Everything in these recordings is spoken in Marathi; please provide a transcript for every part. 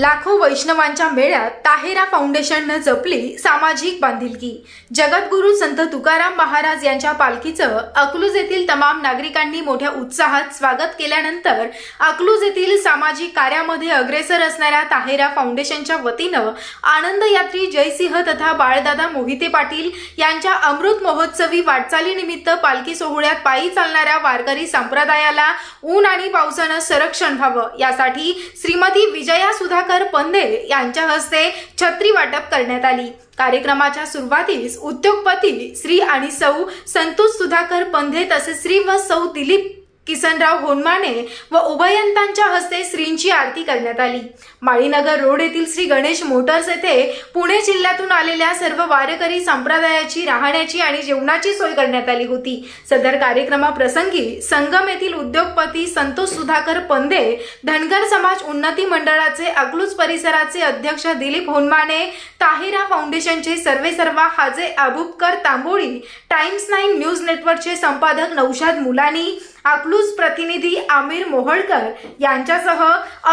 लाखो वैष्णवांच्या मेळ्यात ताहेरा फाउंडेशननं जपली सामाजिक बांधिलकी. जगद्गुरू संत तुकाराम महाराज यांच्या पालखीचं अकलूज येथील तमाम नागरिकांनी मोठ्या उत्साहात स्वागत केल्यानंतर अकलूज येथील सामाजिक कार्यामध्ये अग्रेसर असणाऱ्या ताहेरा फाउंडेशनच्या वतीनं आनंद यात्री जयसिंह तथा बाळदादा मोहिते पाटील यांच्या अमृत महोत्सवी वाटचालीनिमित्त पालखी सोहळ्यात पायी चालणाऱ्या वारकरी संप्रदायाला ऊन आणि पावसानं संरक्षण व्हावं. यासाठी श्रीमती विजया सुधाकर पंधे यांच्या हस्ते छत्री वाटप करण्यात आली. कार्यक्रमाच्या सुरुवातीस उद्योगपती श्री आणि सौ संतोष सुधाकर पंधे तसेच श्री व सौ दिलीप किसनराव होनमाने व उभयंतांच्या हस्ते श्रींची आरती करण्यात आली. माळीनगर रोड येथील श्री गणेश मोटर्स येथे पुणे जिल्ह्यातून आलेल्या सर्व वारकरी संप्रदायाची राहण्याची आणि जेवणाची सोय करण्यात आली होती. सदर कार्यक्रमाप्रसंगी संगम येथील उद्योगपती संतोष सुधाकर पंदे धनगर समाज उन्नती मंडळाचे अकलूज परिसराचे अध्यक्ष दिलीप होनमाने ताहिरा फाउंडेशनचे सर्वे सर्वा Haji Abubakar Tamboli Times Nine News नेटवर्कचे संपादक नौशाद मुलानी अकलूज प्रतिनिधी आमिर मोहळकर यांच्यासह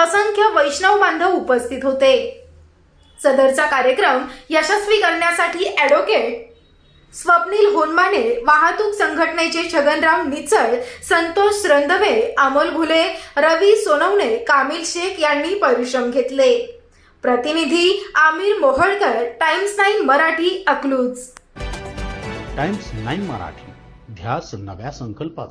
असंख्य वैष्णव बांधव उपस्थित होते. सदरचा कार्यक्रम यशस्वी करण्यासाठी ॲडव्होकेट स्वप्नील होनमाने वाहतूक संघटनेचे छगनराव निचळ संतोष रंधवे अमोल घुले रवी सोनवणे कामिल शेख यांनी परिश्रम घेतले. प्रतिनिधी Aamir Moholkar Times Nine Marathi Akluj. Times Nine Marathi ध्यास नव्या संकल्पाचा.